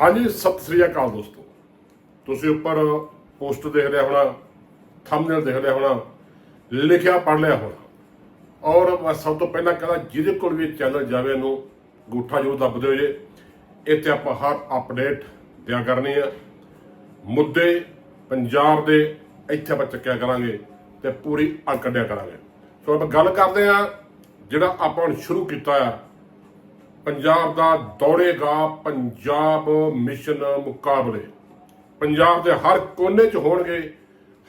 ਹਾਂਜੀ, ਸਤਿ ਸ੍ਰੀ ਅਕਾਲ ਦੋਸਤੋ। ਤੁਸੀਂ ਉੱਪਰ ਪੋਸਟ ਦੇਖ ਲਿਆ ਹੋਣਾ ਥੰਬਨੇਲ ਦੇਖ ਲਿਆ ਹੋਣਾ, ਲਿਖਿਆ ਪੜ ਲਿਆ ਹੋਣਾ। ਔਰ ਮੈਂ ਸਭ ਤੋਂ ਪਹਿਲਾਂ ਕਹਿੰਦਾ, ਜਿਹਦੇ ਕੋਲ ਵੀ ਚੈਨਲ ਜਾਵੇ ਨੂੰ ਗੂਠਾ ਜੋ ਦੱਬ ਦਿਓ ਜੇ। ਇੱਥੇ ਆਪਾਂ ਹਰ ਅਪਡੇਟ ਦਿਆ ਕਰਨੀ ਆ। ਮੁੱਦੇ ਪੰਜਾਬ ਦੇ, ਇੱਥੇ ਆਪਾਂ ਚੱਕਿਆ ਕਰਾਂਗੇ ਤੇ ਪੂਰੀ ਅਲ ਕੱਢਿਆ ਕਰਾਂਗੇ। ਸੋ ਆਪਾਂ ਗੱਲ ਕਰਦੇ ਆ ਜਿਹੜਾ ਆਪਾਂ ਹੁਣ ਸ਼ੁਰੂ ਕੀਤਾ ਆ ਪੰਜਾਬ ਦਾ ਦੌੜੇਗਾ ਪੰਜਾਬ ਮਿਸ਼ਨ ਮੁਕਾਬਲੇ। ਪੰਜਾਬ ਦੇ ਹਰ ਕੋਨੇ 'ਚ ਹੋਣਗੇ,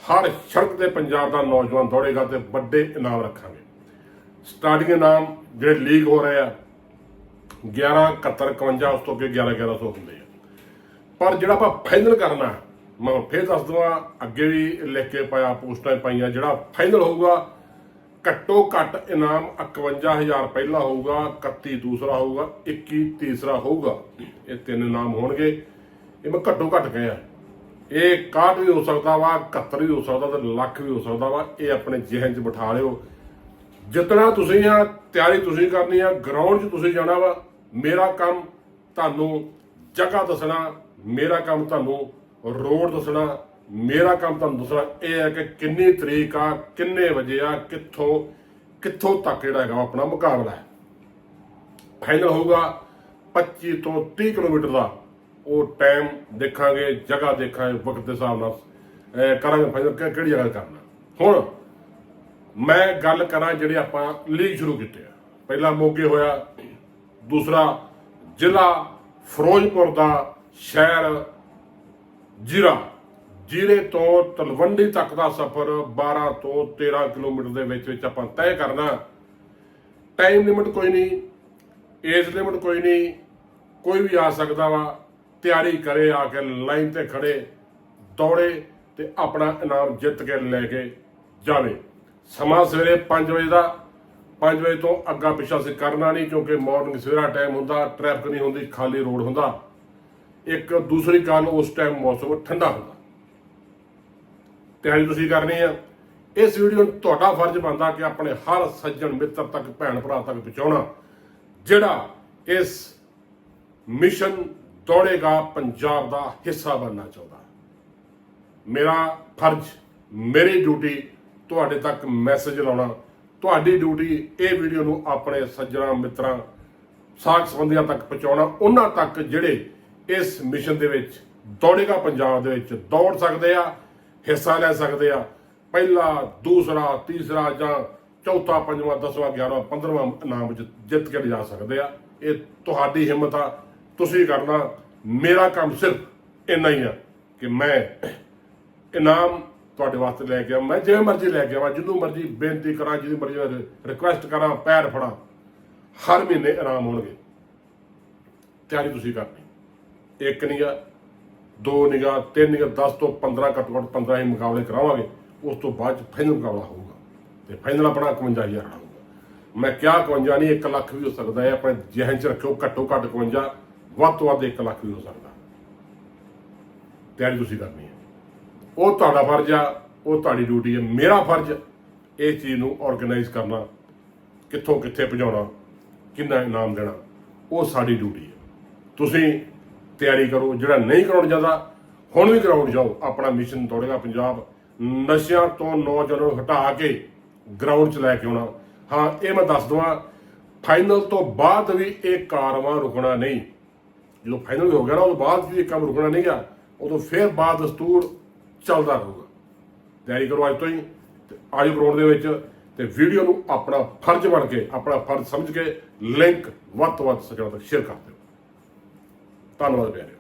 ਹਰ ਸੜਕ ਤੇ ਪੰਜਾਬ ਦਾ ਨੌਜਵਾਨ ਦੌੜੇਗਾ ਤੇ ਵੱਡੇ ਇਨਾਮ ਰੱਖਾਂਗੇ। ਸਟਾਰਟਿੰਗ ਇਨਾਮ ਜਿਹੜੇ ਲੀਗ ਹੋ ਰਹੇ ਆ 11 71 51 ਉਸ ਤੋਂ ਅੱਗੇ 11 1100 ਹੁੰਦੇ ਆ। ਪਰ ਜਿਹੜਾ ਆਪਾਂ ਫਾਈਨਲ ਕਰਨਾ, ਮੈਂ ਹੁਣ ਫੇਰ ਦੱਸ ਦਵਾਂ, ਅੱਗੇ ਵੀ ਲਿਖ ਕੇ ਪਾਇਆ, ਪੋਸਟਾਂ ਪਾਈਆਂ, ਜਿਹੜਾ ਫਾਈਨਲ ਹੋਊਗਾ ਘੱਟੋ ਘੱਟ ਇਨਾਮ 51000 ਪਹਿਲਾ ਹੋਊਗਾ 31 ਦੂਸਰਾ ਹੋਊਗਾ 21 ਤੀਸਰਾ ਹੋਊਗਾ। ਇਹ ਤਿੰਨ ਇਨਾਮ ਹੋਣਗੇ। ਇਹ ਮੈਂ ਘੱਟੋ ਘੱਟ ਕਹਿਆ ਇਹ 61 ਵੀ ਹੋ ਸਕਦਾ ਵਾ 71 ਵੀ ਹੋ ਸਕਦਾ ਤੇ ਲੱਖ ਵੀ ਹੋ ਸਕਦਾ ਵਾ। ਇਹ ਆਪਣੇ ਜ਼ਿਹਨ 'ਚ ਬਿਠਾ ਲਿਓ। ਜਿਤਨਾ ਤੁਸੀਂ ਆ, ਤਿਆਰੀ ਤੁਸੀਂ ਕਰਨੀ ਆ ਗਰਾਊਂਡ 'ਚ ਤੁਸੀਂ ਜਾਣਾ ਵਾ, ਮੇਰਾ ਕੰਮ ਤੁਹਾਨੂੰ ਜਗ੍ਹਾ ਦੱਸਣਾ, ਮੇਰਾ ਕੰਮ ਤੁਹਾਨੂੰ ਰੋਡ ਦੱਸਣਾ ਮੇਰਾ ਕੰਮ ਤੁਹਾਨੂੰ ਦੂਸਰਾ ਇਹ ਹੈ ਕਿ ਕਿੰਨੀ ਤਰੀਕ ਆ, ਕਿੰਨੇ ਵਜੇ ਆ, ਕਿੱਥੋਂ ਕਿੱਥੋਂ ਤੱਕ ਜਿਹੜਾ ਹੈਗਾ ਆਪਣਾ ਮੁਕਾਬਲਾ ਹੈ। ਫਾਈਨਲ ਹੋਊਗਾ 25 ਤੋਂ 30 ਕਿਲੋਮੀਟਰ ਦਾ। ਉਹ ਟਾਈਮ ਦੇਖਾਂਗੇ, ਜਗ੍ਹਾ ਦੇਖਾਂਗੇ, ਵਕਤ ਦੇ ਹਿਸਾਬ ਨਾਲ ਕਰਾਂਗੇ ਫਾਈਨਲ ਕਿਹੜੀ ਜਗ੍ਹਾ ਕਰਨਾ ਹੁਣ ਮੈਂ ਗੱਲ ਕਰਾਂ ਜਿਹੜੇ ਆਪਾਂ ਲੀਗ ਸ਼ੁਰੂ ਕੀਤੇ ਆ। ਪਹਿਲਾ ਮੋਗੇ ਹੋਇਆ, ਦੂਸਰਾ ਜ਼ਿਲ੍ਹਾ ਫਿਰੋਜ਼ਪੁਰ ਦਾ ਸ਼ਹਿਰ ਜੀਰਾ। ਜੀਰੇ ਤੋਂ ਤਲਵੰਡੀ ਤੱਕ ਦਾ ਸਫ਼ਰ 12 ਤੋਂ 13 ਕਿਲੋਮੀਟਰ ਦੇ ਵਿੱਚ ਵਿੱਚ ਆਪਾਂ ਤੈਅ ਕਰਨਾ ਟਾਈਮ ਲਿਮਿਟ ਕੋਈ ਨਹੀਂ ਏਜ ਲਿਮਿਟ ਕੋਈ ਨਹੀਂ, ਕੋਈ ਵੀ ਆ ਸਕਦਾ ਵਾ। ਤਿਆਰੀ ਕਰੇ, ਆ ਕੇ ਲਾਈਨ ਤੇ ਖੜੇ, ਦੌੜੇ ਤੇ ਆਪਣਾ ਇਨਾਮ ਜਿੱਤ ਕੇ ਲੈ ਕੇ ਜਾਵੇ। ਸਮਾਂ ਸਵੇਰੇ 5 ਵਜੇ ਦਾ 5 ਵਜੇ ਤੋਂ ਅੱਗਾ ਪਿੱਛਾ ਅਸੀਂ ਕਰਨਾ ਨਹੀਂ, ਕਿਉਂਕਿ ਮਾਰਨਿੰਗ ਸਵੇਰਾ ਟਾਈਮ ਹੁੰਦਾ ਟ੍ਰੈਫਿਕ ਨਹੀਂ ਹੁੰਦੀ, ਖਾਲੀ ਰੋਡ ਹੁੰਦਾ। ਇੱਕ ਦੂਸਰੀ ਗੱਲ ਉਸ ਟਾਈਮ ਮੌਸਮ ਠੰਡਾ ਹੁੰਦਾ। ਤਿਆਰੀ ਤੁਸੀਂ ਕਰਨੀ ਆ। ਇਸ ਵੀਡੀਓ ਨੂੰ ਤੁਹਾਡਾ ਫਰਜ਼ ਬਣਦਾ ਕਿ ਆਪਣੇ ਹਰ ਸੱਜਣ ਮਿੱਤਰ ਤੱਕ, ਭੈਣ ਭਰਾ ਤੱਕ ਪਹੁੰਚਾਉਣਾ। ਜਿਹੜਾ ਇਸ ਮਿਸ਼ਨ ਦੌੜੇਗਾ, ਪੰਜਾਬ ਦਾ ਹਿੱਸਾ ਬਣਨਾ ਚਾਹੁੰਦਾ। ਮੇਰਾ ਫਰਜ਼, ਮੇਰੀ ਡਿਊਟੀ, ਤੁਹਾਡੇ ਤੱਕ ਮੈਸੇਜ ਲਾਉਣਾ। ਤੁਹਾਡੀ ਡਿਊਟੀ ਇਹ ਵੀਡੀਓ ਨੂੰ ਆਪਣੇ ਸੱਜਣਾ, ਮਿੱਤਰਾਂ, ਸਾਖ ਸੰਬੰਧੀਆਂ ਤੱਕ ਪਹੁੰਚਾਉਣਾ। ਉਹਨਾਂ ਤੱਕ ਜਿਹੜੇ ਇਸ ਮਿਸ਼ਨ ਦੇ ਵਿੱਚ ਦੌੜੇਗਾ, ਪੰਜਾਬ ਦੇ ਵਿੱਚ ਦੌੜ ਸਕਦੇ ਆ। ਹਿੱਸਾ ਲੈ ਸਕਦੇ ਆ। ਪਹਿਲਾ, ਦੂਸਰਾ, ਤੀਸਰਾ ਜਾਂ ਚੌਥਾ, ਪੰਜਵਾਂ, ਦਸਵਾਂ 11ਵਾਂ 15ਵਾਂ ਇਨਾਮ ਵਿੱਚ ਜਿੱਤ ਕੇ ਲਿਜਾ ਸਕਦੇ ਆ। ਇਹ ਤੁਹਾਡੀ ਹਿੰਮਤ ਆ। ਤੁਸੀਂ ਕਰਨਾ ਮੇਰਾ ਕੰਮ ਸਿਰਫ ਇੰਨਾ ਹੀ ਆ ਕਿ ਮੈਂ ਇਨਾਮ ਤੁਹਾਡੇ ਵਾਸਤੇ ਲੈ ਕੇ ਆ। ਮੈਂ ਜਿਵੇਂ ਮਰਜ਼ੀ ਲੈ ਕੇ ਆਵਾਂ, ਜਿਹਨੂੰ ਮਰਜ਼ੀ ਬੇਨਤੀ ਕਰਾਂ, ਜਿਹਦੀ ਮਰਜ਼ੀ ਰਿਕੁਐਸਟ ਕਰਾਂ, ਪੈਰ ਫੜਾਂ, ਹਰ ਮਹੀਨੇ ਇਨਾਮ ਹੋਣਗੇ। ਤਿਆਰੀ ਤੁਸੀਂ ਕਰਨੀ। ਇੱਕ ਨਹੀਂ ਆ ਦੋ ਨਿਗਾ ਤਿੰਨ ਨਿਗਾ 10 ਤੋਂ 15 ਘੱਟੋ ਘੱਟ 15 ਹੀ ਮੁਕਾਬਲੇ ਕਰਾਵਾਂਗੇ, ਉਸ ਤੋਂ ਬਾਅਦ ਚ ਫਾਈਨਲ ਮੁਕਾਬਲਾ ਹੋਊਗਾ। ਤੇ ਫਾਈਨਲ ਆਪਣਾ 51000 ਹੋਊਗਾ ਮੈਂ ਕਿਹਾ 51 ਨਹੀਂ 1 ਲੱਖ ਵੀ ਹੋ ਸਕਦਾ ਹੈ, ਆਪਣੇ ਜ਼ਿਹਨ ਚ ਰੱਖਿਓ, ਘੱਟੋ ਘੱਟ 51 ਵੱਧ ਤੋਂ ਵੱਧ 1 ਲੱਖ ਵੀ ਹੋ ਸਕਦਾ। ਤਿਆਰੀ ਤੁਸੀਂ ਕਰਨੀ ਹੈ। ਉਹ ਤੁਹਾਡਾ ਫਰਜ਼ ਆ, ਉਹ ਤੁਹਾਡੀ ਡਿਊਟੀ ਹੈ, ਮੇਰਾ ਫਰਜ਼ ਇਸ ਚੀਜ਼ ਨੂੰ ਆਰਗੇਨਾਈਜ਼ ਕਰਨਾ, ਕਿੱਥੋਂ ਕਿੱਥੇ ਪਹੁੰਚਾਉਣਾ ਕਿੰਨਾ ਇਨਾਮ ਦੇਣਾ, ਉਹ ਸਾਡੀ ਡਿਊਟੀ ਹੈ। ਤੁਸੀਂ ਤਿਆਰੀ ਕਰੋ, ਜਿਹੜਾ ਨਹੀਂ ਕਰਾਉਣ ਜਾਂਦਾ, ਹੁਣ ਵੀ ਗਰਾਊਂਡ ਜਾਓ। ਆਪਣਾ ਮਿਸ਼ਨ ਤੋੜੇਗਾ ਪੰਜਾਬ ਨਸ਼ਿਆਂ ਤੋਂ ਨੌਜਵਾਨਾਂ ਨੂੰ ਹਟਾ ਕੇ ਗਰਾਊਂਡ 'ਚ ਲੈ ਕੇ ਆਉਣਾ। ਹਾਂ, ਇਹ ਮੈਂ ਦੱਸ ਦਵਾਂ ਫਾਈਨਲ ਤੋਂ ਬਾਅਦ ਵੀ ਇਹ ਕਾਰਵਾਂ ਰੁਕਣਾ ਨਹੀਂ। ਜਦੋਂ ਫਾਈਨਲ ਹੋ ਗਿਆ ਨਾ ਉਹ ਬਾਅਦ ਵੀ ਇਹ ਕੰਮ ਰੁਕਣਾ ਨਹੀਂ ਗਿਆ ਉਦੋਂ ਫਿਰ ਬਾਅਦ ਦਸਤੂਰ ਚੱਲਦਾ ਰਹੂਗਾ। ਤਿਆਰੀ ਕਰੋ ਅੱਜ ਤੋਂ ਹੀ, ਤੇ ਆਜੋ ਗਰਾਊਂਡ ਦੇ ਵਿੱਚ, ਤੇ ਵੀਡੀਓ ਨੂੰ ਆਪਣਾ ਫਰਜ਼ ਬਣ ਕੇ, ਆਪਣਾ ਫਰਜ਼ ਸਮਝ ਕੇ ਲਿੰਕ ਵੱਧ ਤੋਂ ਵੱਧ ਸੱਜਣਾ ਤੱਕ ਸ਼ੇਅਰ ਕਰ ਦਿਓ। ਧੰਨਵਾਦ ਪਿਆਰੇ